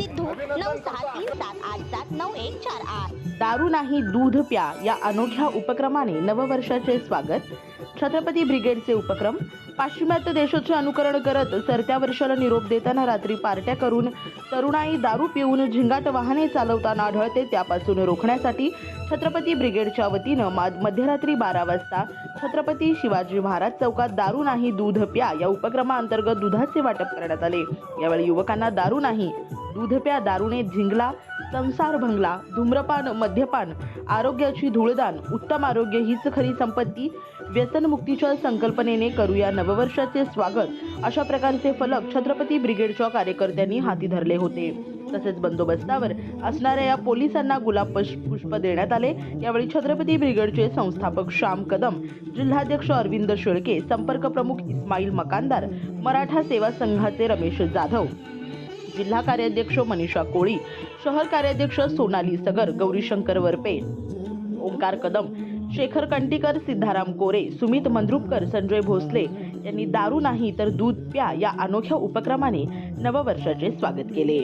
सिद्धू नऊ सहा तीन सात आठ सात नऊ एक चार आठ. दारू नाही दूध प्या या अनोख्या उपक्रमाने नववर्षाचे स्वागत. छत्रपती ब्रिगेडचे उपक्रम. पाश्चिमात्य देशाचे अनुकरण करत सरत्या वर्षाला निरोप देताना रात्री पार्ट्या करून तरुणाई दारू पिऊन झिंगाट वाहने चालवताना आढळते. त्यापासून रोखण्यासाठी छत्रपती ब्रिगेडच्या वतीनं मा- मध्यरात्री बारा वाजता छत्रपती शिवाजी महाराज चौकात दारू नाही दूध प्या या उपक्रमाअंतर्गत दुधाचे वाटप करण्यात आले. यावेळी युवकांना दारू नाही दूधप्या दारुणे दारूने झिंगला संसार भंगला धूम्रपान मद्यपान आरोग्याची धूळदान उत्तम आरोग्य हीच खरी संपत्ती. व्यसनमुक्तीच्या संकल्पनेने करूया नववर्षाचे स्वागत. अशा प्रकारचे फलक छत्रपती ब्रिगेडच्या कार्यकर्त्यांनी हाती धरले होते. तसेच बंदोबस्तावर असणाऱ्या या पोलिसांना गुलाब पुष्प देण्यात आले. यावेळी छत्रपती ब्रिगेडचे संस्थापक श्याम कदम जिल्हाध्यक्ष अरविंद शेळके संपर्क प्रमुख इस्माईल मकानदार मराठा सेवा संघाचे रमेश जाधव जिल्हा कार्याध्यक्ष मनीषा कोळी शहर कार्याध्यक्ष सोनाली सगर गौरीशंकर वरपे ओंकार कदम शेखर कंटीकर सिद्धाराम कोरे सुमित मंद्रुपकर संजय भोसले यांनी दारू नाही तर दूध प्या या अनोख्या उपक्रमाने नववर्षाचे स्वागत केले.